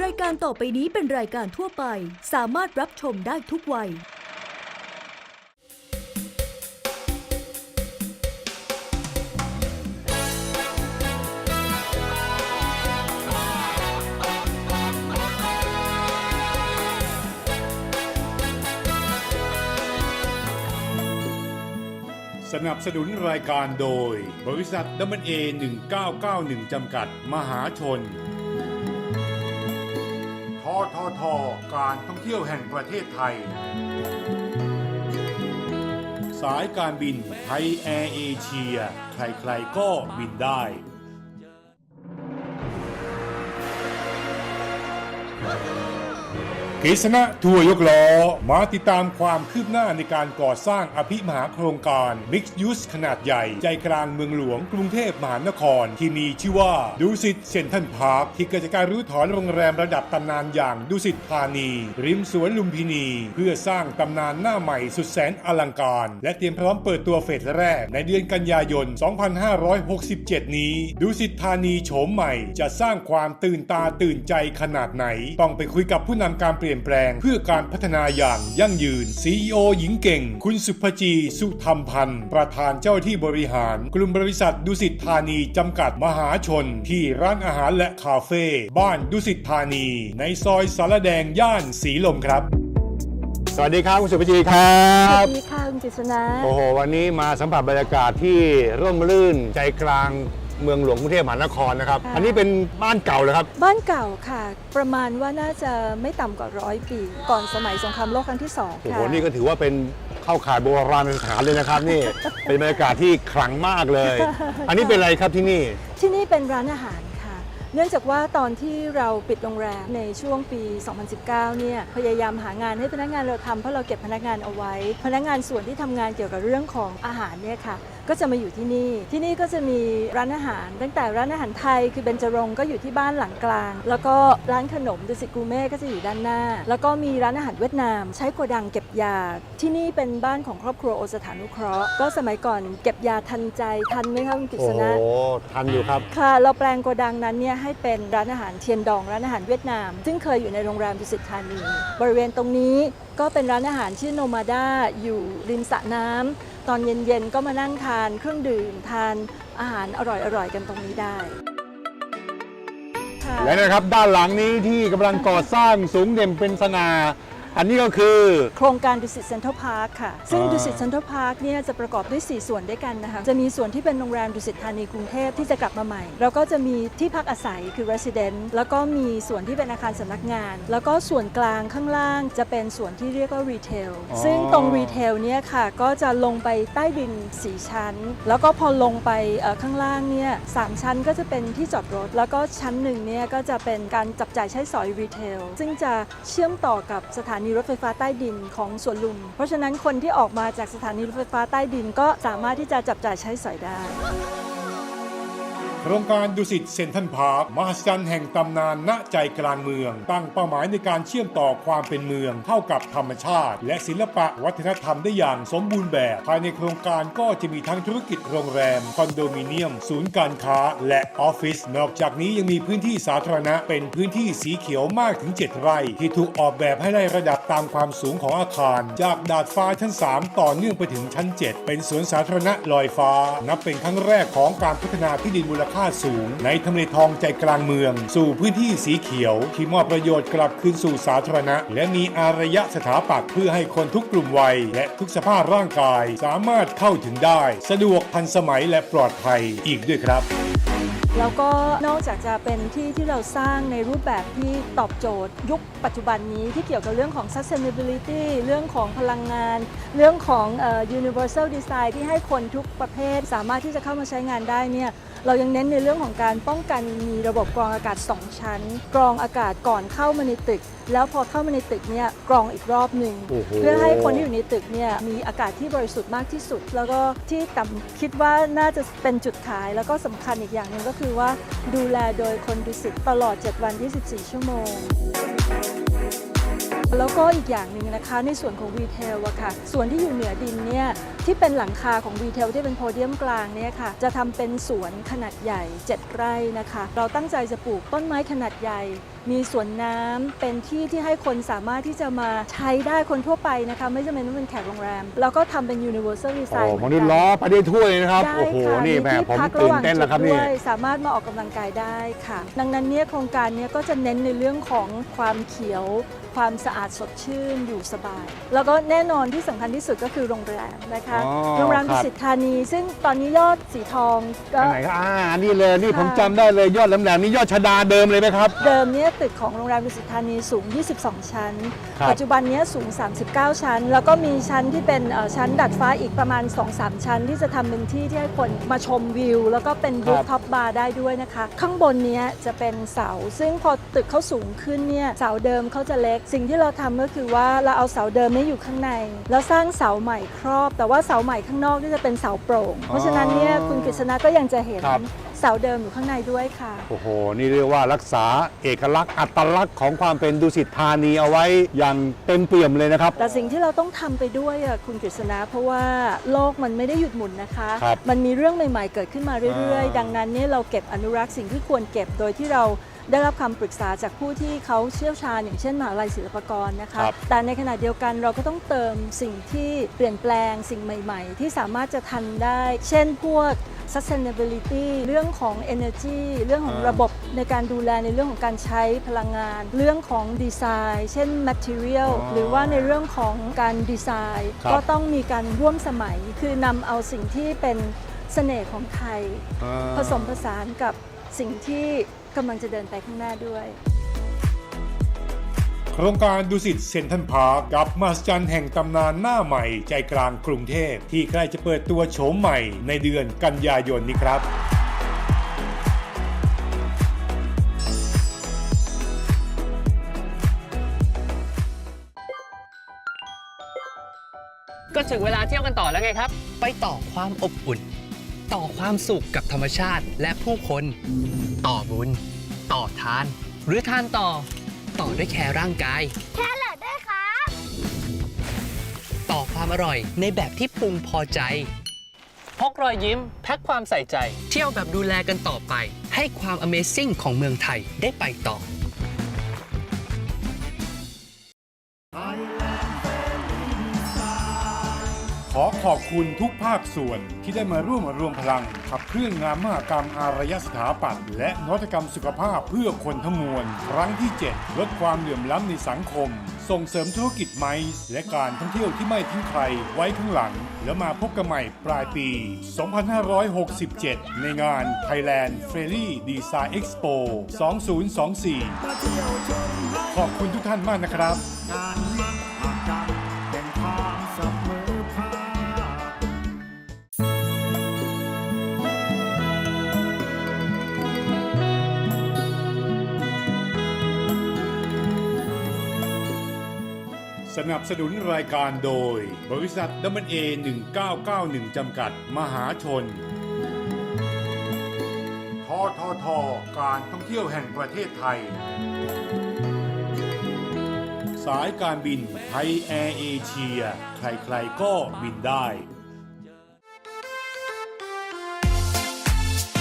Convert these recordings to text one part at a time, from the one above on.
รายการต่อไปนี้เป็นรายการทั่วไป สามารถรับชมได้ทุกวัย สนับสนุนรายการโดย บริษัทดัมเบิลเอ1991 จำกัด มหาชน ทท การท่องเที่ยวแห่งประเทศไทย สายการบินไทยแอร์เอเชีย ใครๆก็บินได้ กฤษณะทัวร์ยกล้อ มาติดตามความคืบหน้าในการก่อสร้างอภิมหาโครงการ Mixed Use ขนาดใหญ่ ใจกลางเมืองหลวงกรุงเทพมหานคร ที่มีชื่อว่าดูสิตเซนทันพาร์คที่เกิดจากการรื้อถอนโรงแรมระดับตำนานอย่างดูสิตธานี ริมสวนลุมพินี เพื่อสร้างตำนานหน้าใหม่สุดแสนอลังการ และเตรียมพร้อมเปิดตัวเฟสแรก ในเดือนกันยายน 2567 นี้ดูสิตธานีโฉมใหม่ จะสร้างความตื่นตาตื่นใจขนาดไหน ต้องไปคุยกับผู้นำการเปลี่ยนแปลงเพื่อการพัฒนาอย่างยั่งยืน CEO หญิงเก่ง คุณสุภจี สุธรรมพันธ์ ประธานเจ้าที่บริหาร กลุ่มบริษัทดุสิตธานีจำกัดมหาชน ที่ร้านอาหารและคาเฟ่บ้านดุสิตธานี ในซอยสารแดงย่านสีลมครับสวัสดีครับคุณสุภจีครัสวับสดีค่ะคุณกฤษณะ โอ้โห วันนี้มาสัมผัสบรรยากาศที่ร่มรื่นใจกลาง เมืองหลวงกรุงเทพมหานครนะครับอันนี้เป็นบ้านเก่าเลยครับ บ้านเก่าค่ะ ประมาณว่าน่าจะไม่ต่ำกว่าร้อยปี ก่อนสมัยสงครามโลกครั้งที่สองโอ้โห ค่ะ นี่ก็ถือว่าเป็นเข้าข่ายโบราณสถานเลยนะครับนี่ เป็นบรรยากาศที่ขลังมากเลย อันนี้เป็นอะไรครับที่นี่ ที่นี่เป็นร้านอาหารค่ะ เนื่องจากว่าตอนที่เราปิดโรงแรมในช่วงปี 2019 เนี่ย พยายามหางานให้พนักงานเราทำเพราะเราเก็บพนักงานเอาไว้ พนักงานส่วนที่ทำงานเกี่ยวกับเรื่องของอาหารเนี่ยค่ะ ก็จะมาอยู่ที่นี่ ที่นี่ก็จะมีร้านอาหาร ตั้งแต่ร้านอาหารไทยคือเบญจรงค์ก็อยู่ที่บ้านหลังกลาง แล้วก็ร้านขนมดุสิตกูเม่ก็จะอยู่ด้านหน้า แล้วก็มีร้านอาหารเวียดนาม ใช้โกดังเก็บยา ที่นี่เป็นบ้านของครอบครัวโอสถานุเคราะห์ก็สมัยก่อนเก็บยาทันใจทันไหมคะคุณกฤโอ้ษโหณะ ทันอยู่ครับ ค่ะ เราแปลงโกดังนั้นเนี่ยให้เป็นร้านอาหารเทียนดองร้านอาหารเวียดนาม ซึ่งเคยอยู่ในโรงแรมดุสิตธานี บริเวณตรงนี้ก็เป็นร้านอาหารชื่อโนมาดาอยู่ริมสระน้ำ ตอนเย็นๆก็มานั่งทานเครื่องดื่มทานอาหารอร่อยๆกันตรงนี้ได้ค่ะ และนะครับด้านหลังนี้ที่กำลังก่อสร้างสูงเด่นเป็นสง่า อันนี้ก็คือโครงการดุสิตเซ็นทรัลพาร์คค่ะ ซึ่งอ่าดุสิตเซ็นทรัลพาร์คเนี่ยจะประกอบด้วย 4 ส่วนด้วยกันนะคะ จะมีส่วนที่เป็นโรงแรมดุสิตธานีกรุงเทพที่จะกลับมาใหม่ แล้วก็จะมีที่พักอาศัยคือ resident แล้วก็มีส่วนที่เป็นอาคารสำนักงาน แล้วก็ส่วนกลางข้างล่างจะเป็นส่วนที่เรียกว่า retail อ๋อซึ่งตรง retail เนี่ยค่ะก็จะลงไปใต้ดิน 4 ชั้น แล้วก็พอลงไปเอ่อข้างล่างเนี่ยสามชั้นก็จะเป็นที่จอดรถ แล้วก็ชั้นหนึ่งเนี่ยก็จะเป็นการจับจ่ายใช้สอย retail ซึ่งจะเชื่อมต่อกับสถานีรถไฟฟ้าใต้ดินของสวนลุม เพราะฉะนั้นคนที่ออกมาจากสถานีรถไฟฟ้าใต้ดินก็สามารถที่จะจับจ่ายใช้สอยได้ โครงการดุสิตเซนทันพาร์คมหัศจรรย์แห่งตำนานณใจกลางเมือง ตั้งเป้าหมายในการเชื่อมต่อความเป็นเมือง เข้ากับธรรมชาติ และศิลปะวัฒนธรรมได้อย่างสมบูรณ์แบบ ภายในโครงการก็จะมีทั้งธุรกิจโรงแรม คอนโดมิเนียม ศูนย์การค้า และออฟฟิศนอกจากนี้ยังมีพื้นที่สาธารณะ เป็นพื้นที่สีเขียวมากถึง 7 ไร่ ที่ถูกออกแบบให้ได้ระดับตามความสูงของอาคาร จากดาดฟ้าชั้น 3 ต่อเนื่องไปถึงชั้น 7 เป็นสวนสาธารณะลอยฟ้า นับเป็นครั้งแรกของการพัฒนาที่ดินมูลค่าสูง ในทำเลทองใจกลางเมือง สู่พื้นที่สีเขียว ที่มอบประโยชน์กลับคืนสู่สาธารณะ และมีอารยะสถาปัตย์เพื่อให้คนทุกกลุ่มวัย และทุกสภาพร่างกายสามารถเข้าถึงได้ สะดวกทันสมัยและปลอดภัยอีกด้วยครับแล้วก็นอกจากจะเป็นที่ที่เราสร้างในรูปแบบที่ตอบโจทย์ ยุคปัจจุบันนี้ที่เกี่ยวกับเรื่องของ sustainability เรื่องของพลังงาน เรื่องของ universal design ที่ให้คนทุกประเภท สามารถที่จะเข้ามาใช้งานได้เนี่ย เรายังเน้นในเรื่องของการป้องกันมีระบบกรองอากาศ 2 ชั้น กรองอากาศก่อนเข้ามาในตึก แล้วพอเข้ามาในตึกเนี่ยกรองอีกรอบหนึ่งโอ้โห เพื่อให้คนที่อยู่ในตึกเนี่ยมีอากาศที่บริสุทธิ์มากที่สุด แล้วก็ที่ต่ำคิดว่าน่าจะเป็นจุดขาย แล้วก็สำคัญอีกอย่างหนึ่งก็คือว่าดูแลโดยคนดุสิตตลอด 7 วัน 24 ชั่วโมง แล้วก็อีกอย่างหนึ่งนะคะในส่วนของรีเทลอะค่ะ ส่วนที่อยู่เหนือดินเนี่ยที่เป็นหลังคาของรีเทลที่เป็นโพเดียมกลางเนี่ยค่ะ จะทำเป็นสวนขนาดใหญ่ 7 ไร่นะคะ เราตั้งใจจะปลูกต้นไม้ขนาดใหญ่ มีสวนน้ำเป็นที่ที่ให้คนสามารถที่จะมาใช้ได้คนทั่วไปนะคะ ไม่จำเป็นต้องเป็นแขกโรงแรม แล้วก็ทำเป็น universal โอ้ design มนุษย์ล้อไปได้ถ้วยนะครับได้โอ้โหค่ะนี่แหม่ที่ผมพักตื่ระหนว่างเต้นแล้วครับจุดนี่ด้วยสามารถมาออกกำลังกายได้ค่ะ ดังนั้นเนี่ยโครงการเนี้ก็จะเน้นในเรื่องของความเขียว ความสะอาดสดชื่นอยู่สบาย แล้วก็แน่นอนที่สำคัญที่สุดก็คือโรงแรมนะคะอ๋อโรงแรมครัดุบสิตธานี ซึ่งตอนนี้ยอดสีทองก็ อันไหนครับอ่านี่เลยนี่ค่ะผมจำได้เลยยอดแหลมๆนี่ยอดชดาเดิมเลยไหมครับ เดิมเนี่ยตึกของโรงแรมดุสิตธานีสูง 22 ชั้น ครับ ปัจจุบันเนี้สูง 39 ชั้น แล้วก็มีชั้นที่เป็นเอ่อชั้นดัดฟ้าอีกประมาณ 2-3 ชั้น ที่จะทำเป็นที่ที่ให้คนมาชมวิว แล้วก็เป็นรูฟท็อปบาร์ได้ด้วยนะคะ ข้างบนเนี้ยจะเป็นเสา ซึ่งพอตึกเขาสูงขึ้นเนี่ยเสาเดิมเขาจะเล็กสิ่งที่เราทำก็คือว่าเราเอาเสาเดิมนี้อยู่ข้างใน แล้วสร้างเสาใหม่ครอบ แต่ว่าเสาใหม่ข้างนอกนี่จะเป็นเสาโปร่ง เพราะฉะนั้นเนี่ยคุณกฤษณะก็ยังจะเห็นครับเสาเดิมอยู่ข้างในด้วยค่ะ โอ้โห นี่เรียกว่ารักษาเอกลักษณ์อัตลักษณ์ของความเป็นดุสิตธานีเอาไว้อย่างเต็มเปี่ยมเลยนะครับ แต่สิ่งที่เราต้องทำไปด้วยอะคุณกฤษณะเพราะว่าโลกมันไม่ได้หยุดหมุนนะคะครับมันมีเรื่องใหม่ ๆ เกิดขึ้นมาเรื่อยอ่าๆดังนั้นเนี่ยเราเก็บอนุรักษ์สิ่งที่ควรเก็บโดยที่เรา ได้รับคำปรึกษาจากผู้ที่เขาเชี่ยวชาญ อย่างเช่นมหาลัยศิลปากรนะคะ ครับ แต่ในขณะเดียวกันเราก็ต้องเติมสิ่งที่เปลี่ยนแปลงสิ่งใหม่ ๆ ที่สามารถจะทันได้ เช่นพวก sustainability เรื่องของ energy เรื่องของอ่า ระบบในการดูแลในเรื่องของการใช้พลังงาน เรื่องของดีไซน์ เช่น material อ๋อหรือว่าในเรื่องของการดีไซน์ ครับ ก็ต้องมีการร่วมสมัย คือนำเอาสิ่งที่เป็นเสน่ห์ของไทยอ่าผสมผสานกับสิ่งที่ กำลังจะเดินไปข้างหน้าด้วยโครงการดุสิตเซ็นทรัลพาร์คกับมหัศจรรย์แห่งตำนานหน้าใหม่ใจกลางกรุงเทพ ที่ใกล้จะเปิดตัวโฉมใหม่ในเดือนกันยายนนี้ครับก็ถึงเวลาเที่ยวกันต่อแล้วไงครับ ไปต่อความอบอุ่น ต่อความสุขกับธรรมชาติและผู้คน ต่อบุญ ต่อทาน หรือทานต่อ ต่อด้วยแคร์ร่างกาย แค่เหลือด้วยครับ ต่อความอร่อยในแบบที่พึงพอใจ พกรอยยิ้ม แพ็คความใส่ใจ เที่ยวแบบดูแลกันต่อไป ให้ความ Amazing ของเมืองไทยได้ไปต่อ ขอบคุณทุกภาคส่วนที่ได้มาร่วมรวมพลัง ขับเคลื่อนงานมหกรรมอารยสถาปัตย์และนวัตกรรมสุขภาพเพื่อคนทั้งมวล ครั้งที่ 7 ลดความเหลื่อมล้ำในสังคม ส่งเสริมธุรกิจไมซ์และการท่องเที่ยวที่ไม่ทิ้งใครไว้ข้างหลัง แล้วมาพบกันใหม่ปลายปี 2567 ในงาน Thailand f r e e l y Design Expo 2024 ขอบคุณทุกท่านมากนะครับ สนับสนุนรายการโดย บริษัทดัมเบิลเอ1991 จำกัด มหาชน ททท การท่องเที่ยวแห่งประเทศไทย สายการบินไทยแอร์เอเชีย ใครๆก็บินได้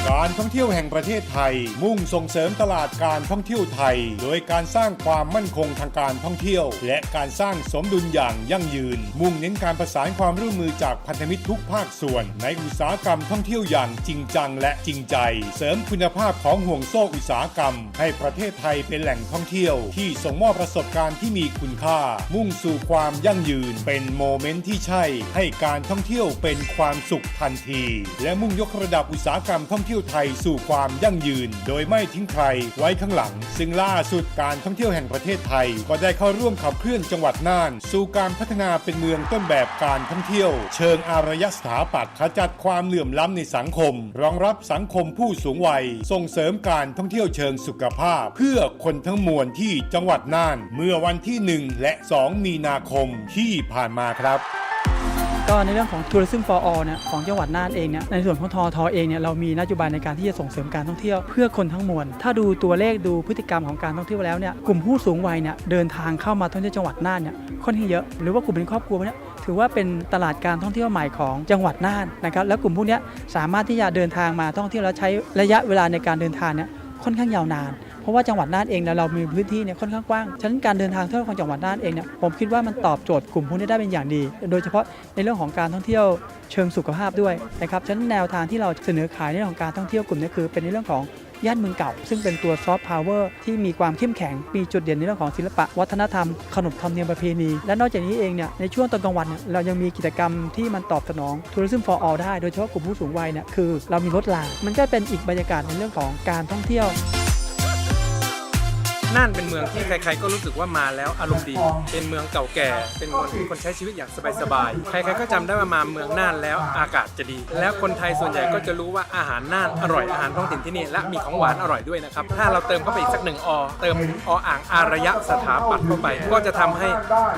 การท่องเที่ยวแห่งประเทศไทย มุ่งส่งเสริมตลาดการท่องเที่ยวไทย โดยการสร้างความมั่นคงทางการท่องเที่ยว และการสร้างสมดุลอย่างยั่งยืน มุ่งเน้นการประสานความร่วมมือจากพันธมิตรทุกภาคส่วน ในอุตสาหกรรมท่องเที่ยวอย่างจริงจังและจริงใจ เสริมคุณภาพของห่วงโซ่อุตสาหกรรม ให้ประเทศไทยเป็นแหล่งท่องเที่ยว ที่ส่งมอบประสบการณ์ที่มีคุณค่า มุ่งสู่ความยั่งยืน เป็นโมเมนต์ที่ใช่ ให้การท่องเที่ยวเป็นความสุขทันที และมุ่งยกระดับอุตสาหกรรมท่องเที่ยวไทยสู่ความยั่งยืน โดยไม่ทิ้งใครไว้ข้างหลัง ซึ่งล่าสุดการท่องเที่ยวแห่งประเทศไทย ก็ได้เข้าร่วมขับเคลื่อนจังหวัดน่าน สู่การพัฒนาเป็นเมืองต้นแบบการท่องเที่ยว เชิงอารยสถาปัตย์ขจัดความเหลื่อมล้ำในสังคม รองรับสังคมผู้สูงวัย ส่งเสริมการท่องเที่ยวเชิงสุขภาพ เพื่อคนทั้งมวลที่จังหวัดน่าน เมื่อวันที่ 1 และ 2 มีนาคมที่ผ่านมาครับ ก็ในเรื่องของ Tourism for All เนี่ยของจังหวัดน่านเองเนี่ยในส่วนของทอทอเองเนี่ยเรามีนโยบายในการที่จะส่งเสริมการท่องเที่ยวเพื่อคนทั้งมวล ถ้าดูตัวเลขดูพฤติกรรมของการท่องเที่ยวแล้วเนี่ยกลุ่มผู้สูงวัยเนี่ยเดินทางเข้ามาท่องเที่ยวจังหวัดน่านเนี่ยค่อนข้างเยอะ หรือว่ากลุ่มเป็นครอบครัวเนี่ยถือว่าเป็นตลาดการท่องเที่ยวใหม่ของจังหวัดน่านนะครับแล้วกลุ่มพวกนี้สามารถที่จะเดินทางมาท่องเที่ยวแล้วใช้ระยะเวลาในการเดินทางเนี่ยค่อนข้างยาวนาน เพราะว่าจังหวัดน่านเองเนี่ยเรามีพื้นที่เนี่ยค่อนข้างกว้าง ฉะนั้นการเดินทางเที่ยวของจังหวัดน่านเองเนี่ยผมคิดว่ามันตอบโจทย์กลุ่มผู้นี้ได้เป็นอย่างดี โดยเฉพาะในเรื่องของการท่องเที่ยวเชิงสุขภาพด้วยนะครับฉะนั้นแนวทางที่เราเสนอขายในเรื่องของการท่องเที่ยวกลุ่มนี้คือ เป็นในเรื่องของย่านเมืองเก่า ซึ่งเป็นตัวซอฟต์พาวเวอร์ที่มีความเข้มแข็งมีจุดเด่นในเรื่องของศิลปะ วัฒนธรรม ขนบธรรมเนียมประเพณี และนอกจากนี้เองเนี่ยในช่วงตอนกลางวันเนี่ยเรายังมีกิจกรรมที่มันตอบสนอง Tourism for All ได้โดยเฉพาะกลุ่มผู้สูงวัยเนี่ยคือ เรามีรถรางมันก็เป็นอีกบรรยากาศในเรื่องของการท่องเที่ยว น่านเป็นเมืองที่ใคร ๆ ก็รู้สึกว่ามาแล้วอารมณ์ดี เป็นเมืองเก่าแก่ เป็นคนคนใช้ชีวิตอย่างสบายๆ ใครๆก็จำได้ว่ามาเมืองน่านแล้วอากาศจะดี แล้วคนไทยส่วนใหญ่ก็จะรู้ว่าอาหารน่านอร่อยอาหารท้องถิ่นที่นี่และมีของหวานอร่อยด้วยนะครับ ถ้าเราเติมเข้าไปอีกสักหนึ่งอเติมออ่างอารยะสถาปัตย์เข้าไป ก็จะทำให้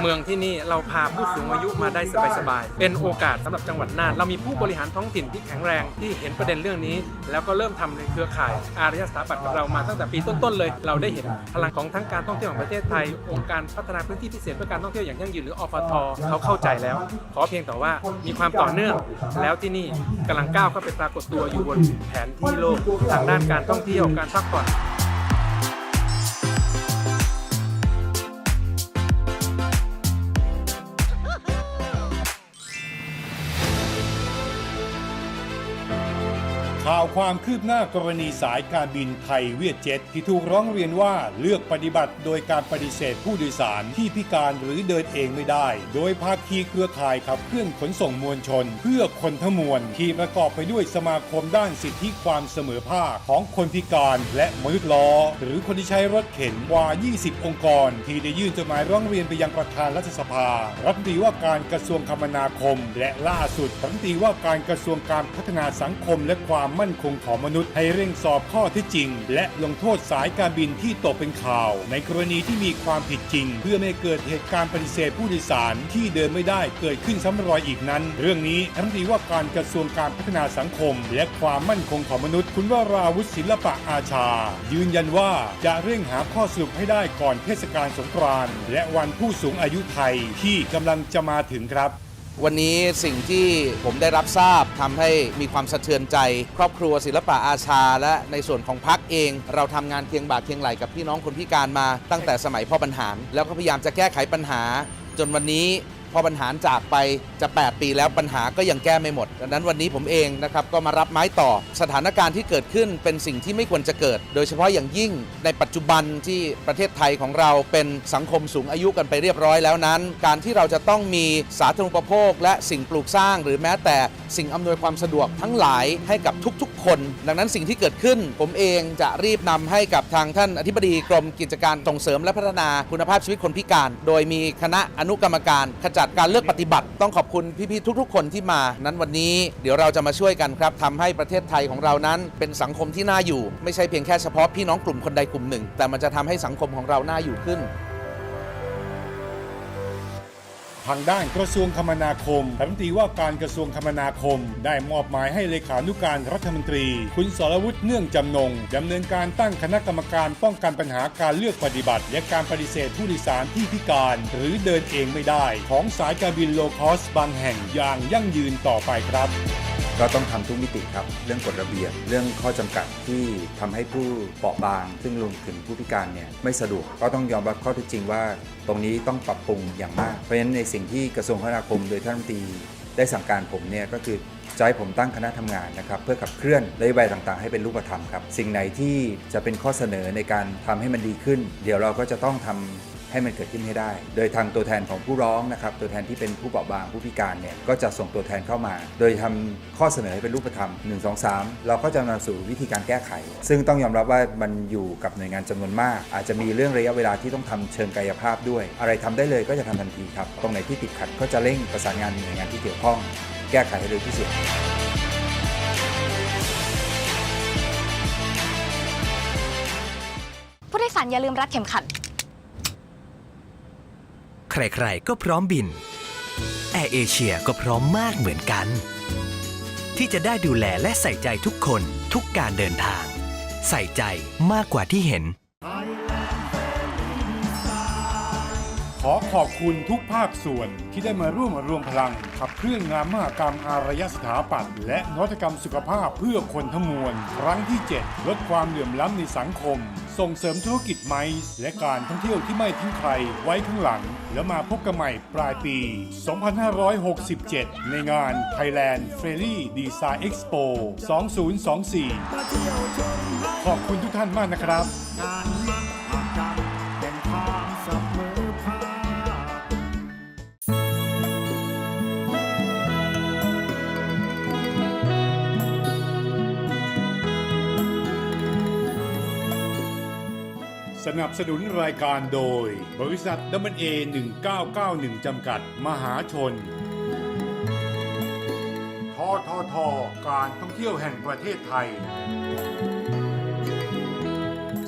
เมืองที่นี่เราพาผู้สูงอายุมาได้สบายๆ เป็นโอกาสสำหรับจังหวัดน่าน เรามีผู้บริหารท้องถิ่นที่แข็งแรงที่เห็นประเด็นเรื่องนี้ แล้วก็เริ่มทำในเครือข่ายอารยะสถาปัตย์กับเรามาตั้งแต่ปีต้นๆเลย เราได้เห็นพลังของทั้งการท่องเที่ยวของประเทศไทย องค์การพัฒนาพื้นที่พิเศษเพื่อการท่องเที่ยวอย่างยั่งยืนหรืออปทเขาเข้าใจแล้ว ขอเพียงแต่ว่ามีความต่อเนื่องแล้วที่นี่กำลังก้าวเข้าไปปรากฏตัวอยู่บนแผนที่โลกทางด้านการท่องเที่ยวการพักผ่อน ข่าวความคืบหน้ากรณีสายการบินไทยเวียดเจ็ตที่ถูกร้องเรียนว่าเลือกปฏิบัติโดยการปฏิเสธผู้โดยสารที่พิการหรือเดินเองไม่ได้ โดยภาคีเครือข่ายขับเคลื่อนขนส่งมวลชน เพื่อคนทั้งมวลที่ประกอบไปด้วยสมาคมด้านสิทธิความเสมอภาคของคนพิการและมนุษย์ล้อ หรือคนที่ใช้รถเข็นกว่า 20 องค์กร ที่ได้ยื่นจดหมายร้องเรียนไปยังประธานรัฐสภา รัฐมนตรีว่าการกระทรวงคมนาคม และล่าสุดรัฐมนตรีว่าการกระทรวงการพัฒนาสังคมและความมั่นคงของมนุษย์ให้เร่งสอบข้อที่จริง และลงโทษสายการบินที่ตกเป็นข่าว ในกรณีที่มีความผิดจริง เพื่อไม่ให้เกิดเหตุการณ์ปฏิเสธผู้โดยสารที่เดินไม่ได้เกิดขึ้นซ้ำรอยอีกนั้น เรื่องนี้รัฐมนตรีว่าการกระทรวงการพัฒนาสังคม และความมั่นคงของมนุษย์ คุณวราวุฒิศิลปะอาชา ยืนยันว่าจะเร่งหาข้อสรุปให้ได้ก่อนเทศกาลสงกรานต์และวันผู้สูงอายุไทยที่กำลังจะมาถึงครับ วันนี้สิ่งที่ผมได้รับทราบทำให้มีความสะเทือนใจ ครอบครัวศิลปะอาชา และในส่วนของพักเอง เราทำงานเคียงบ่าเคียงไหลกับพี่น้องคนพิการมาตั้งแต่สมัยพ่อบรรหาร แล้วก็พยายามจะแก้ไขปัญหา จนวันนี้ พอบรรหารจากไปจะ 8 ปีแล้วปัญหาก็ยังแก้ไม่หมดดังนั้นวันนี้ผมเองนะครับก็มารับไม้ต่อสถานการณ์ที่เกิดขึ้นเป็นสิ่งที่ไม่ควรจะเกิด โดยเฉพาะอย่างยิ่งในปัจจุบันที่ประเทศไทยของเราเป็นสังคมสูงอายุกันไปเรียบร้อยแล้วนั้น การที่เราจะต้องมีสาธารณูปโภค และสิ่งปลูกสร้าง หรือแม้แต่สิ่งอำนวยความสะดวกทั้งหลายให้กับทุกๆ คน ดังนั้นสิ่งที่เกิดขึ้น ผมเองจะรีบนำให้กับทางท่านอธิบดีกรมกิจการส่งเสริมและพัฒนาคุณภาพชีวิตคนพิการ โดยมีคณะอนุกรรมการขจัดการเลือกปฏิบัติ ต้องขอบคุณพี่ๆทุก ๆ คนที่มา นั้นวันนี้เดี๋ยวเราจะมาช่วยกันครับทำให้ประเทศไทยของเรานั้น เป็นสังคมที่น่าอยู่ ไม่ใช่เพียงแค่เฉพาะพี่น้องกลุ่มคนใดกลุ่มหนึ่ง แต่มันจะทำให้สังคมของเราน่าอยู่ขึ้น ทางด้านกระทรวงคมนาคมรัฐมนตรีว่าการกระทรวงคมนาคม ได้มอบหมายให้เลขานุการรัฐมนตรี คุณสรวุฒิเนื่องจำนงดำเนินการตั้งคณะกรรมการป้องกันปัญหาการเลือกปฏิบัติ และการปฏิเสธผู้โดยสารที่พิการ หรือเดินเองไม่ได้ ของสายการบินโลคอสบางแห่งอย่างยั่งยืนต่อไปครับ ก็ต้องทำทุกมิติครับ เรื่องกฎระเบียบ เรื่องข้อจำกัดที่ทำให้ผู้เปราะบาง ซึ่งรวมถึงผู้พิการเนี่ยไม่สะดวกก็ต้องยอมรับข้อเท็จจริงว่า ตรงนี้ต้องปรับปรุงอย่างมาก เพราะฉะนั้นในสิ่งที่กระทรวงคมนาคมโดยท่านรัฐมนตรีได้สั่งการผมเนี่ยก็คือจะให้ผมตั้งคณะทำงานนะครับ เพื่อขับเคลื่อนนโยบายต่างๆ ให้เป็นรูปธรรมครับ สิ่งไหนที่จะเป็นข้อเสนอในการทำให้มันดีขึ้น เดี๋ยวเราก็จะต้องทำ ให้มันเกิดขึ้นให้ได้ โดยทางตัวแทนของผู้ร้องนะครับ ตัวแทนที่เป็นผู้เปราะบางผู้พิการเนี่ยก็จะส่งตัวแทนเข้ามา โดยทำข้อเสนอให้เป็นรูปธรรม 1 2 3 เราก็จะนำสู่วิธีการแก้ไข ซึ่งต้องยอมรับว่ามันอยู่กับหน่วยงานจำนวนมาก อาจจะมีเรื่องระยะเวลาที่ต้องทำเชิงกายภาพด้วย อะไรทำได้เลยก็จะทำทันทีครับ ตรงไหนที่ติดขัดก็จะเร่งประสานงานหน่วยงานที่เกี่ยวข้อง แก้ไขให้เร็วที่สุดผู้โดยสารอย่าลืมรัดเข็มขัด ใครๆ ก็พร้อมบิน แอร์เอเชียก็พร้อมมากเหมือนกัน ที่จะได้ดูแลและใส่ใจทุกคนทุกการเดินทาง ใส่ใจมากกว่าที่เห็น ขอขอบคุณทุกภาคส่วนที่ได้มาร่วมรวมพลังขับ รื่องงานมหกรรมอารยสถาปัตย์และนวัตกรรมสุขภาพเพื่อคนทั้งมวล ครั้งที่ 7 ลดความเหลื่อมล้ำในสังคม ส่งเสริมธุรกิจไมซ์และการท่องเที่ยวที่ไม่ทิ้งใครไว้ข้างหลัง แล้วมาพบกันใหม่ปลายปี 2567 ในงาน Thailand f r e e l y Design Expo 2024 ขอบคุณทุกท่านมากนะครับ นับสนุนรายการโดย บริษัทดัมเบิลเอ1991 จำกัด มหาชนทอทอทอการท่องเที่ยวแห่งประเทศไทย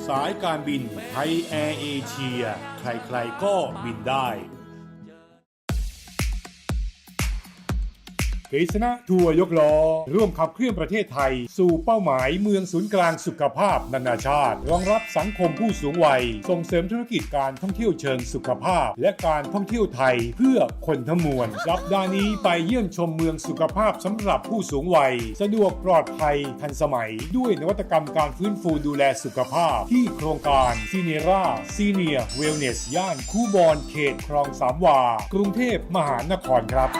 สายการบินไทยแอร์เอเชีย ใครๆก็บินได้ กฤษณะทัวร์ยกล้อ ร่วมขับเคลื่อนประเทศไทย สู่เป้าหมายเมืองศูนย์กลางสุขภาพนานาชาติ รองรับสังคมผู้สูงวัย ส่งเสริมธุรกิจการท่องเที่ยวเชิงสุขภาพ และการท่องเที่ยวไทยเพื่อคนทั้งมวลสัปดาห์นี้ไปเยี่ยมชมเมืองสุขภาพสำหรับผู้สูงวัย สะดวกปลอดภัยทันสมัย ด้วยนวัตกรรมการฟื้นฟูดูแลสุขภาพ ที่โครงการซีเนราซีเนียเวลเนสย่านคูบอนเขตคลองสามวา กรุงเทพมหานครครับ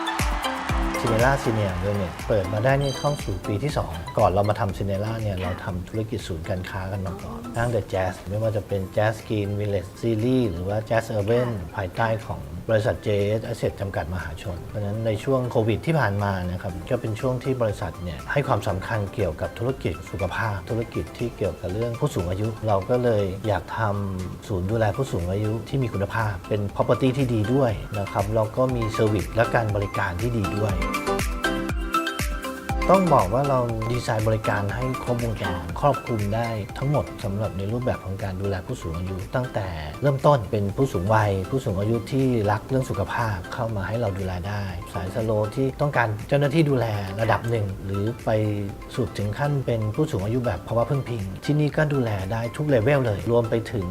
ซิเนล่าซีเนียเวยเนสเปิดมาได้นี่เข้าสู่ปีที่ 2 ก่อนเรามาทำซีเนล่าเนี่ยเราทำธุรกิจศูนย์การค้ากันมาก่อนตั้งแต่แจ๊สไม่ว่าจะเป็นแจ๊สกรีนวิลเลจซีรีส์หรือว่าแจ๊สเออร์เบนภายใต้ของ บริษัท JS Asset จำกัดมหาชน เพราะฉะนั้นในช่วงโควิดที่ผ่านมานะครับก็เป็นช่วงที่บริษัทเนี่ยให้ความสำคัญเกี่ยวกับธุรกิจสุขภาพ ธุรกิจที่เกี่ยวกับเรื่องผู้สูงอายุ เราก็เลยอยากทำศูนย์ดูแลผู้สูงอายุที่มีคุณภาพ เป็น property ที่ดีด้วยนะครับแล้วก็มีเซอร์วิสและการบริการที่ดีด้วย ต้องบอกว่าเราดีไซน์บริการให้ครบวงจรครอบคลุมได้ทั้งหมดสำหรับในรูปแบบของการดูแลผู้สูงอายุ ตั้งแต่เริ่มต้นเป็นผู้สูงวัย ผู้สูงอายุที่รักเรื่องสุขภาพเข้ามาให้เราดูแลได้ สายสโลว์ที่ต้องการเจ้าหน้าที่ดูแลระดับหนึ่ง หรือไปสุดถึงขั้นเป็นผู้สูงอายุแบบภาวะพึ่งพิง ที่นี่ก็ดูแลได้ทุกเลเวลเลย รวมไปถึง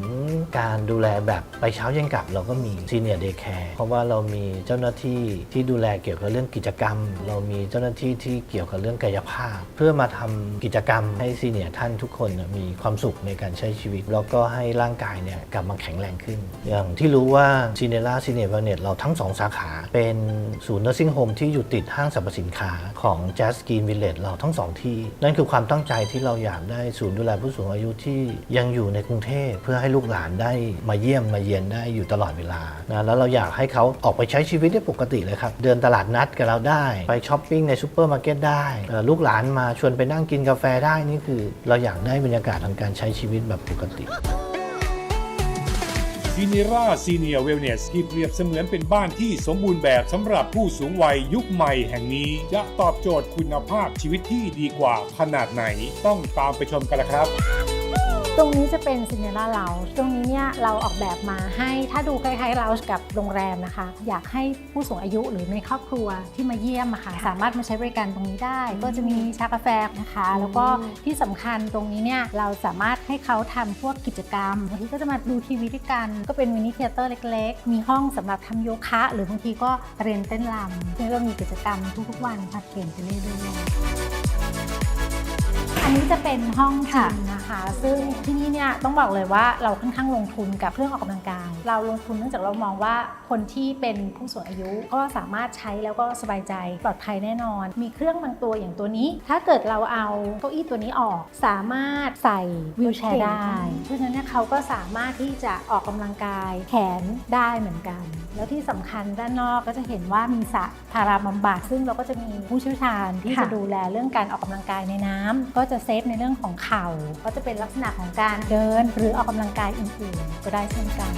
การดูแลแบบไปเช้าเย็นกลับ เราก็มีซีเนียร์เดย์แคร์เพราะว่าเรามีเจ้าหน้าที่ที่ดูแลเกี่ยวกับเรื่องกิจกรรม เรามีเจ้าหน้าที่ที่เกี่ยวกับเรื่องกายภาพ เพื่อมาทำกิจกรรมให้ซีเนียท่านทุกคนมีความสุขในการใช้ชีวิต แล้วก็ให้ร่างกายเนี่ยกลับมาแข็งแรงขึ้น อย่างที่รู้ว่าซีเนล่าซีเนียร์เวเนตเราทั้งสองสาขา เป็นศูนย์ nursing home ที่อยู่ติดห้างสรรพสินค้าของ Jazz Green Village เราทั้งสองที่ นั่นคือความตั้งใจที่เราอยากได้ศูนย์ดูแลผู้สูงอายุที่ยังอยู่ในกรุงเทพเพื่อให้ลูกหลานได้มาเยี่ยมมาเยียนได้อยู่ตลอดเวลานะแล้วเราอยากให้เขาออกไปใช้ชีวิตได้ปกติเลยครับเดินตลาดนัดกับเราได้ไปช้อปปิ้งในซูเปอร์มาร์เก็ตได้ลูกหลานมาชวนไปนั่งกินกาแฟได้นี่คือ เราอยากได้บรรยากาศของการใช้ชีวิตแบบปกติซีเนราซีเนียเวลเนสที่เปรียบเสมือนเป็นบ้านที่สมบูรณ์แบบสำหรับผู้สูงวัยยุคใหม่แห่งนี้ จะตอบโจทย์คุณภาพชีวิตที่ดีกว่าขนาดไหน ต้องตามไปชมกันละครับ ตรงนี้จะเป็นซินเนล่าเราตรงนี้เนี่ยเราออกแบบมาให้ถ้าดูคล้ายๆเรากับโรงแรมนะคะ อยากให้ผู้สูงอายุหรือในครอบครัวที่มาเยี่ยมอะค่ะสามารถมาใช้บริการตรงนี้ได้ ก็จะมีชากาแฟนะคะ แล้วก็ที่สำคัญตรงนี้เนี่ยเราสามารถให้เขาทำพวกกิจกรรมบางทีก็จะมาดูทีวีด้วยกัน ก็เป็นมินิเทเตอร์เล็กๆ มีห้องสำหรับทำโยคะ หรือบางทีก็เรียนเต้นรำซึ่งก็มีกิจกรรมทุกๆวันผลัดเปลี่ยนไปเรื่อยๆ อันนี้จะเป็นห้องจิมนะคะ ซึ่งที่นี่เนี่ยต้องบอกเลยว่าเราค่อนข้างลงทุนกับเครื่องออกกำลังกาย เราลงทุนเนื่องจากเรามองว่าคนที่เป็นผู้สูงอายุก็สามารถใช้แล้วก็สบายใจปลอดภัยแน่นอน มีเครื่องบางตัวอย่างตัวนี้ ถ้าเกิดเราเอาเก้าอี้ตัวนี้ออก สามารถใส่วิวแชร์ได้ เพราะฉะนั้นเนี่ยเขาก็สามารถที่จะออกกำลังกายแขนได้เหมือนกัน แล้วที่สำคัญด้านนอกก็จะเห็นว่ามีสระทาราบำบัดซึ่งเราก็จะมีผู้เชี่ยวชาญที่จะดูแลเรื่องการออกกำลังกายในน้ำก็จะะเซฟในเรื่องของเข่า ก็จะเป็นลักษณะของการเดินหรือออกกำลังกายอื่นๆ ก็ได้เช่นกัน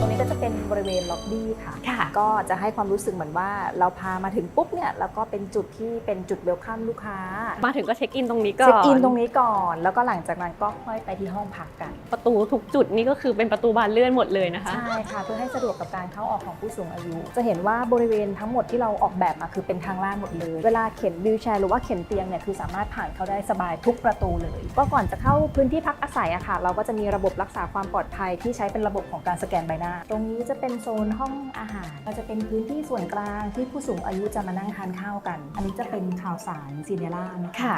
ตรงนี้ก็จะเป็นบริเวณล็อบบี้ค่ะ ก็จะให้ความรู้สึกเหมือนว่าเราพามาถึงปุ๊บเนี่ยแล้วก็เป็นจุดที่เป็นจุดเวลคัมลูกค้า มาถึงก็เช็คอินตรงนี้ก่อน เช็คอินตรงนี้ก่อน แล้วก็หลังจากนั้นก็ค่อยไปที่ห้องพักกัน ประตูทุกจุดนี่ก็คือเป็นประตูบานเลื่อนหมดเลยนะคะ ใช่ค่ะ เพื่อให้สะดวกกับการเข้าออกของผู้สูงอายุ จะเห็นว่าบริเวณทั้งหมดที่เราออกแบบมาคือเป็นทางลาดหมดเลย เวลาเข็นวิวแชร์หรือว่าเข็นเตียงเนี่ยคือสามารถผ่านเข้าได้สบายทุกประตูเลย ก็ก่อนจะเข้าพื้นที่พักอาศัยอะค่ะ เราก็จะมีระบบรักษาความปลอดภัยที่ใช้เป็นระบบของการสแกนใบหน้าได้ ตรงนี้จะเป็นโซนห้องอาหารเราจะเป็นพื้นที่ส่วนกลางที่ผู้สูงอายุจะมานั่งทานข้าวกัน อันนี้จะเป็นข่าวสารซีเนียร่านะคะค่ะ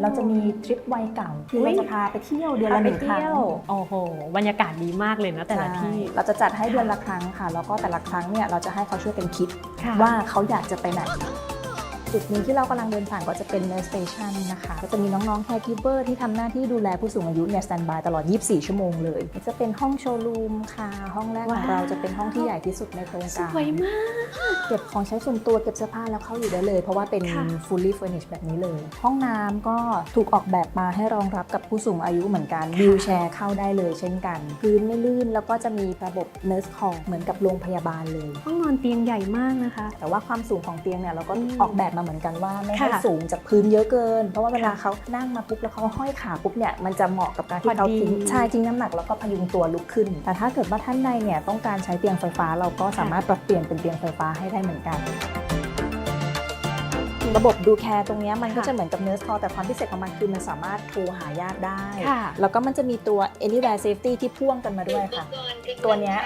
เราจะมีทริปวัยเก่าที่เราจะพาไปเที่ยวเดือนละหนึ่งครั้งโอ้โห บรรยากาศดีมากเลยนะแต่ละที่ใช่เราจะจัดให้เดือนละครั้งค่ะ แล้วก็แต่ละครั้งเนี่ยเราจะให้เขาช่วยกันคิดค่ะว่าเขาอยากจะไปไหน จุดนี้ที่เรากำลังเดินผ่านก็จะเป็น nurse station นะคะก็จะมีน้องๆ caregiver ที่ทำหน้าที่ดูแลผู้สูงอายุเนี่ย stand by ตลอด 24 ชั่วโมงเลย จะเป็นห้องโชว์รูมค่ะ ห้องแรกของเราว้าวจะเป็นห้องที่ใหญ่ที่สุดในโครงการสวยมาก เก็บของใช้ส่วนตัวเก็บเสื้อผ้าแล้วเข้าอยู่ได้เลย เพราะว่าเป็นค่ะ fully furnished แบบนี้เลย ห้องน้ำก็ถูกออกแบบมาให้รองรับกับผู้สูงอายุเหมือนกันวิวแชร์เข้าได้เลยเช่นกันพื้นไม่ลื่นแล้วก็จะมีระบบ nurse call เหมือนกับโรงพยาบาลเลยห้องนอนเตียงใหญ่มากนะคะ แต่ว่าความสูงของเตียงเนี่ยเราก็ออกแบบมาเหมือนกันว่าไม่ให้ค่ะสูงจากพื้นเยอะเกิน เพราะว่าเวลาเขานั่งมาปุ๊บแล้วเขาห้อยขาปุ๊บเนี่ยมันจะเหมาะกับการที่เขาทิ้งพอดีใช่ทิ้งน้ำหนักแล้วก็พยุงตัวลุกขึ้น แต่ถ้าเกิดว่าท่านใดเนี่ยต้องการใช้เตียงไฟฟ้าเราก็สามารถปรับเปลี่ยนเป็นเตียงไฟฟ้าให้ได้เหมือนกัน ระบบดูแคร์ตรงเนี้ยมันก็จะเหมือนกับเนื้อ call แต่ความพิเศษของมันคือมันสามารถโทรหาญาติได้ค่ะแล้วก็มันจะมีตัว anywhere safety ที่พ่วงกันมาด้วยค่ะ ตัวเนี้ย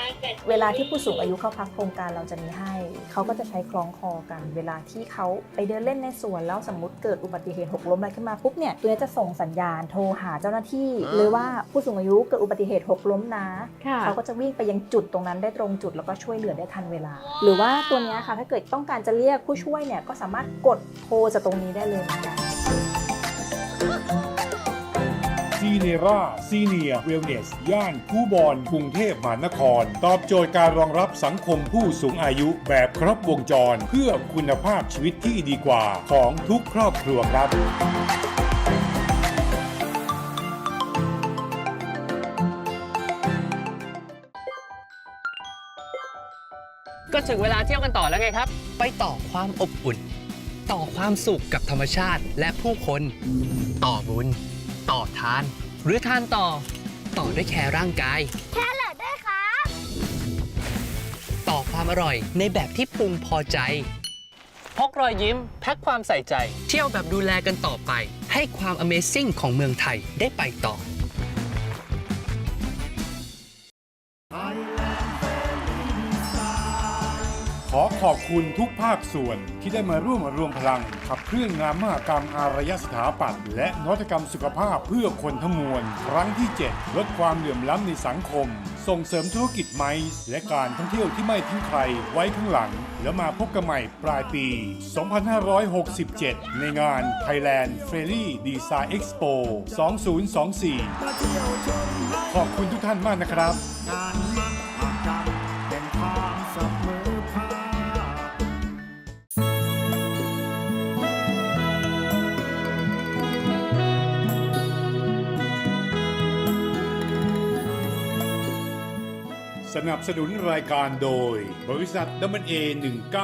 เวลาที่ผู้สูงอายุเข้าพักโครงการเราจะมีให้ เขาก็จะใช้คล้องคอกัน เวลาที่เขาไปเดินเล่นในสวนแล้วสมมติเกิดอุบัติเหตุหกล้มอะไรขึ้นมาปุ๊บเนี่ยตัวเนี้ยจะส่งสัญญาณโทรหาเจ้าหน้าที่หรือว่าผู้สูงอายุเกิดอุบัติเหตุหกล้มนะค่ะเขาก็จะวิ่งไปยังจุดตรงนั้นได้ตรงจุดแล้วก็ช่วยเหลือได้ทันเวลา หรือว่าตัวเนี้ยค่ะถ้าเกิดต้องการจะเรียกผู้ช่วยเนี่ยก็สามารถกดโทรจากตรงนี้ได้เลยเหมือนกัน ซีเนราซีเนียเวลเนส ย่านคูบอน กรุงเทพมหานคร ตอบโจทย์การรองรับสังคมผู้สูงอายุแบบครบวงจร เพื่อคุณภาพชีวิตที่ดีกว่าของทุกครอบครัวครับก็ถึงเวลาเที่ยวกันต่อแล้วไงครับ ไปต่อความอบอุ่น ต่อความสุขกับธรรมชาติและผู้คน ต่อบุญ ต่อทาน หรือทานต่อ ต่อด้วยแคร์ร่างกาย แค่เหลือด้วยครับ ต่อความอร่อยในแบบที่ปรุงพอใจ พกรอยยิ้ม แพ็คความใส่ใจ เที่ยวแบบดูแลกันต่อไป ให้ความ Amazing ของเมืองไทยได้ไปต่อ ขอบคุณทุกภาคส่วนที่ได้มาร่วมรวมพลัง ขับเคลื่อนงานมหกรรมอารยสถาปัตย์และนวัตกรรมสุขภาพเพื่อคนทั้งมวล ครั้งที่ 7 ลดความเหลื่อมล้ำในสังคม ส่งเสริมธุรกิจไม้และการท่องเที่ยวที่ไม่ทิ้งใครไว้ข้างหลัง แล้วมาพบกันใหม่ปลายปี 2567 ในงาน Thailand f r e r y Design Expo 2024 ขอบคุณทุกท่านมากนะครับ นับสนุนรายการโดย บริษัทดัมเบิลเอ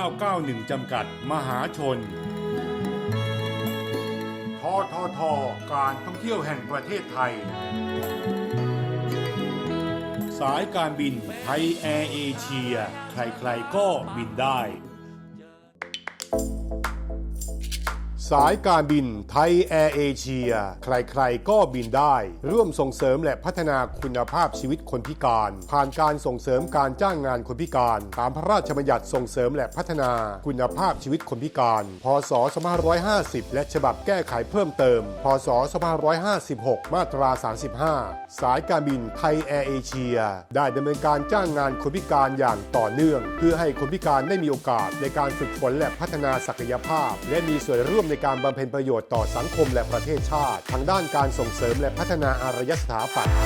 1991 จำกัด มหาชนทอทอทอการท่องเที่ยวแห่งประเทศไทย สายการบินไทยแอร์เอเชีย ใครๆก็บินได้ สายการบินไทยแอร์เอเชีย ใครๆ ก็บินได้ ร่วมส่งเสริมและพัฒนาคุณภาพชีวิตคนพิการ ผ่านการส่งเสริมการจ้างงานคนพิการ ตามพระราชบัญญัติส่งเสริมและพัฒนาคุณภาพชีวิตคนพิการ พศ 2550 และฉบับแก้ไขเพิ่มเติม พศ 2556 มาตรา 35 สายการบินไทยแอร์เอเชีย ได้ดำเนินการจ้างงานคนพิการอย่างต่อเนื่อง เพื่อให้คนพิการได้มีโอกาสในการฝึกฝนและพัฒนาศักยภาพ และมีส่วนร่วมในการบำเพ็ญประโยชน์ต่อสังคมและประเทศชาติ ทางด้านการส่งเสริมและพัฒนาอารยสถาปัตย์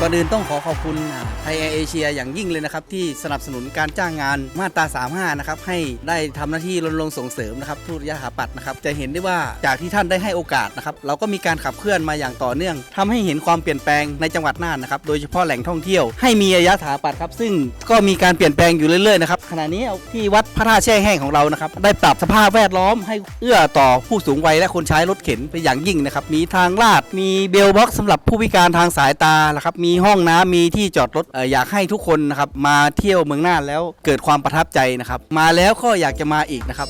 ก่อนอื่นต้องขอขอบคุณไทยแอร์เอเชียอย่างยิ่งเลยนะครับ ที่สนับสนุนการจ้างงานมาตรา 35 นะครับ ให้ได้ทำหน้าที่รณรงค์ส่งเสริมนะครับทุรยสถาปัตย์นะครับ จะเห็นได้ว่าจากที่ท่านได้ให้โอกาสนะครับ เราก็มีการขับเคลื่อนมาอย่างต่อเนื่องทำให้เห็นความเปลี่ยนแปลงในจังหวัดน่านนะครับ โดยเฉพาะแหล่งท่องเที่ยวให้มีอารยสถาปัตย์ครับ ซึ่งก็มีการเปลี่ยนแปลงอยู่เรื่อยๆนะครับขณะนี้ที่วัดพระธาตุแช่แห้งของเรานะครับได้ปรับสภาพแวดล้อมให้เอื้อต่อผู้สูงวัยและคนใช้รถเข็นไปอย่างยิ่งนะครับ มีทางลาด มีเบลบ็อกสำหรับผู้พิการทางสายตานะครับ มีห้องน้ำมีที่จอดรถเอออยากให้ทุกคนนะครับมาเที่ยวเมืองน่านแล้วเกิดความประทับใจนะครับ มาแล้วก็อยากจะมาอีกนะครับ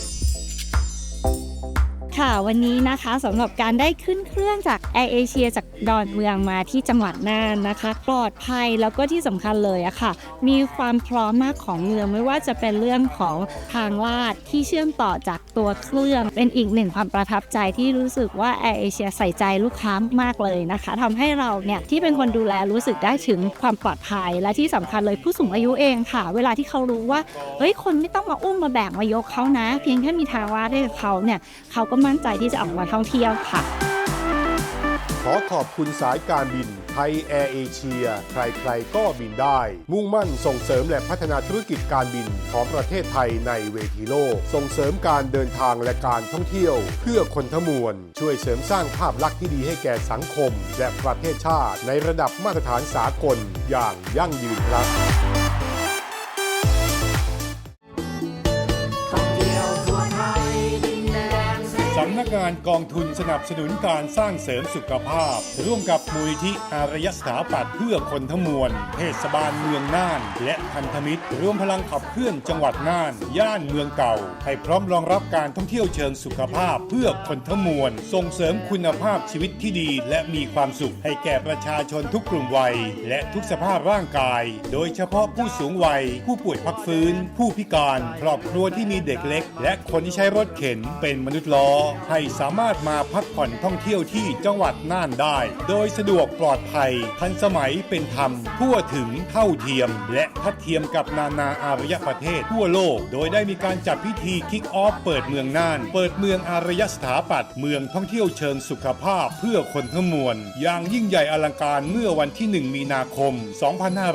ค่ะวันนี้นะคะสำหรับการได้ขึ้นเครื่องจากแอร์เอเชียจากดอนเมืองมาที่จังหวัดน่านนะคะ ปลอดภัยแล้วก็ที่สำคัญเลยอะค่ะ มีความพร้อมมากของเมืองไม่ว่าจะเป็นเรื่องของทางลาดที่เชื่อมต่อจากตัวเครื่องเป็นอีกหนึ่งความประทับใจที่รู้สึกว่าแอร์เอเชียใส่ใจลูกค้ามากเลยนะคะทำให้เราเนี่ยที่เป็นคนดูแลรู้สึกได้ถึงความปลอดภัย และที่สำคัญเลยผู้สูงอายุเองค่ะ เวลาที่เขารู้ว่าเฮ้ยคนไม่ต้องมาอุ้มมาแบกมายกเขานะ เพียงแค่มีทางลาดให้เขาเนี่ยเขาก็มั่นใจที่จะออกมาท่องเที่ยวค่ะ ขอขอบคุณสายการบินไทยแอร์เอเชีย ใครๆ ก็บินได้ มุ่งมั่นส่งเสริมและพัฒนาธุรกิจการบินของประเทศไทยในเวทีโลก ส่งเสริมการเดินทางและการท่องเที่ยว เพื่อคนทั้งมวล ช่วยเสริมสร้างภาพลักษณ์ที่ดีให้แก่สังคม และประเทศชาติในระดับมาตรฐานสากลอย่างยั่งยืนครับ งานกองทุนสนับสนุนการสร้างเสริมสุขภาพ ร่วมกับมูลนิธิอารยสถาปัตย์เพื่อคนทั้งมวล เทศบาลเมืองน่าน และพันธมิตร ร่วมพลังขับเคลื่อนจังหวัดน่าน ย่านเมืองเก่า ให้พร้อมรองรับการท่องเที่ยวเชิงสุขภาพเพื่อคนทั้งมวล ส่งเสริมคุณภาพชีวิตที่ดี และมีความสุขให้แก่ประชาชนทุกกลุ่มวัย และทุกสภาพร่างกาย โดยเฉพาะผู้สูงวัย ผู้ป่วยพักฟื้น ผู้พิการ ครอบครัวที่มีเด็กเล็ก และคนที่ใช้รถเข็นเป็นมนุษย์ล้อให้สามารถมาพักผ่อนท่องเที่ยวที่จังหวัดน่านได้ โดยสะดวกปลอดภัย ทันสมัยเป็นธรรม ทั่วถึงเท่าเทียม และทัดเทียมกับนานาอารยประเทศ ทั่วโลก โดยได้มีการจัดพิธีคิกออฟเปิดเมืองน่าน เปิดเมืองอารยสถาปัตย์เมืองท่องเที่ยวเชิงสุขภาพเพื่อคนทั้งมวลอย่างยิ่งใหญ่อลังการเมื่อวันที่ 1 มีนาคม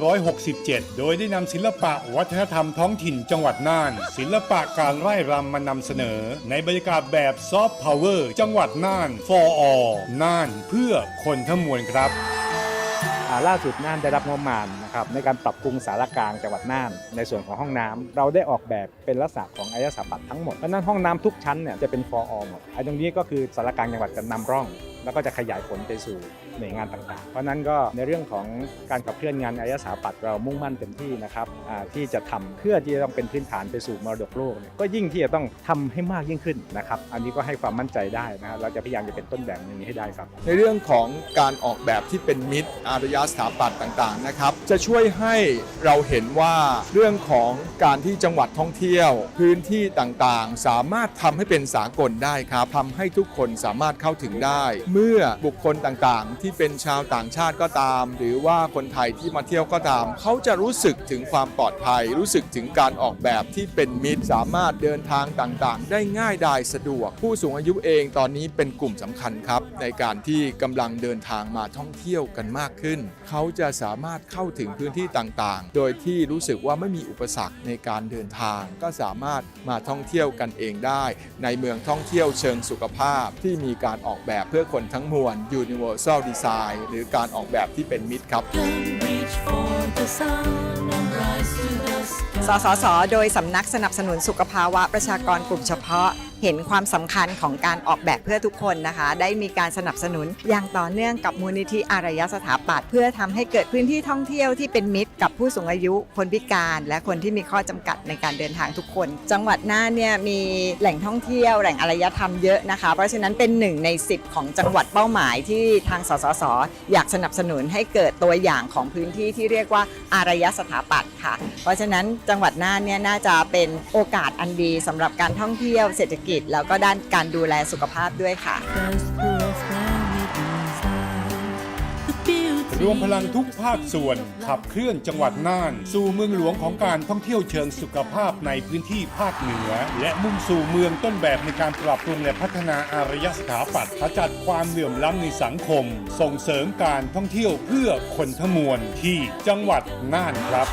2567 โดยได้นำศิลปะวัฒนธรรมท้องถิ่นจังหวัดน่าน ศิลปะการไร่รำมานำเสนอ ในบรรยากาศแบบซอฟต์พาวเวอร์ จังหวัดน่าน for all น่านเพื่อคนทั้งมวลครับอ่าล่าสุดน่านได้รับงบประมาณนะครับในการปรับปรุงสารกลางจังหวัดน่าน ในส่วนของห้องน้ำเราได้ออกแบบเป็นลักษณะของอายสถาปัตย์ทั้งหมดเพราะฉะนั้นห้องน้ำทุกชั้นเนี่ยจะเป็นฟออหมดไอ้ตรงนี้ก็คือสารกลางจังหวัดจะนำร่อง แล้วก็จะขยายผลไปสู่ หน่วยงานต่างๆ เพราะฉะนั้นก็ในเรื่องของการขับเคลื่อนงานอายสถาปัตย์เรามุ่งมั่นเต็มที่นะครับที่จะทำเพื่อที่จะต้องเป็นพื้นฐานไปสู่มรดกโลกก็ยิ่งที่จะต้องทำให้มากยิ่งขึ้นนะครับอันนี้ก็ให้ความมั่นใจได้นะเราจะพยายามจะเป็นต้นแบบนี้ให้ได้ครับ ในเรื่องของการออกแบบที่เป็นมิตรอารยสถาปัตย์ต่างๆนะครับจะช่วยให้เราเห็นว่าเรื่องของการที่จังหวัดท่องเที่ยว พื้นที่ต่างๆ สามารถทำให้เป็นสากลได้ครับทำให้ทุกคนสามารถเข้าถึงได้ เมื่อบุคคลต่างๆที่ที่เป็นชาวต่างชาติก็ตาม หรือว่าคนไทยที่มาเที่ยวก็ตาม เขาจะรู้สึกถึงความปลอดภัย รู้สึกถึงการออกแบบที่เป็นมิตรสามารถเดินทางต่างๆ ได้ง่ายดายสะดวก ผู้สูงอายุเองตอนนี้เป็นกลุ่มสำคัญครับ ในการที่กำลังเดินทางมาท่องเที่ยวกันมากขึ้น เขาจะสามารถเข้าถึงพื้นที่ต่างๆ โดยที่รู้สึกว่าไม่มีอุปสรรคในการเดินทาง ก็สามารถมาท่องเที่ยวกันเองได้ ในเมืองท่องเที่ยวเชิงสุขภาพที่มีการออกแบบเพื่อคนทั้งมวล Universal Design หรือการออกแบบที่เป็นมิตรครับ สสส โดยสำนักสนับสนุนสุขภาวะประชากรกลุ่มเฉพาะ เห็นความสำคัญของการออกแบบเพื่อทุกคนนะคะ ได้มีการสนับสนุนอย่างต่อเนื่องกับมูลนิธิอารยสถาปัตย์เพื่อทำให้เกิดพื้นที่ท่องเที่ยวที่เป็นมิตรกับผู้สูงอายุ คนพิการ และคนที่มีข้อจำกัดในการเดินทางทุกคน จังหวัดน่านเนี่ยมีแหล่งท่องเที่ยวแหล่งอารยธรรมเยอะนะคะ เพราะฉะนั้นเป็นหนึ่งใน 10 ของจังหวัดเป้าหมายที่ทางสสส อยากสนับสนุนให้เกิดตัวอย่างของพื้นที่ที่เรียกว่าอารยสถาปัตย์ค่ะ เพราะฉะนั้นจังหวัดน่านเนี่ยน่าจะเป็นโอกาสอันดีสำหรับการท่องเที่ยวเศรษฐกิจ แล้วก็ด้านการดูแลสุขภาพด้วยค่ะ รวมพลังทุกภาคส่วน ขับเคลื่อนจังหวัดน่าน สู่เมืองหลวงของการท่องเที่ยวเชิงสุขภาพในพื้นที่ภาคเหนือ และมุ่งสู่เมืองต้นแบบในการปรับปรุงและพัฒนาอารยสถาปัตย์ขจัดความเหลื่อมล้ำในสังคม ส่งเสริมการท่องเที่ยวเพื่อคนทั้งมวลที่จังหวัดน่านครับ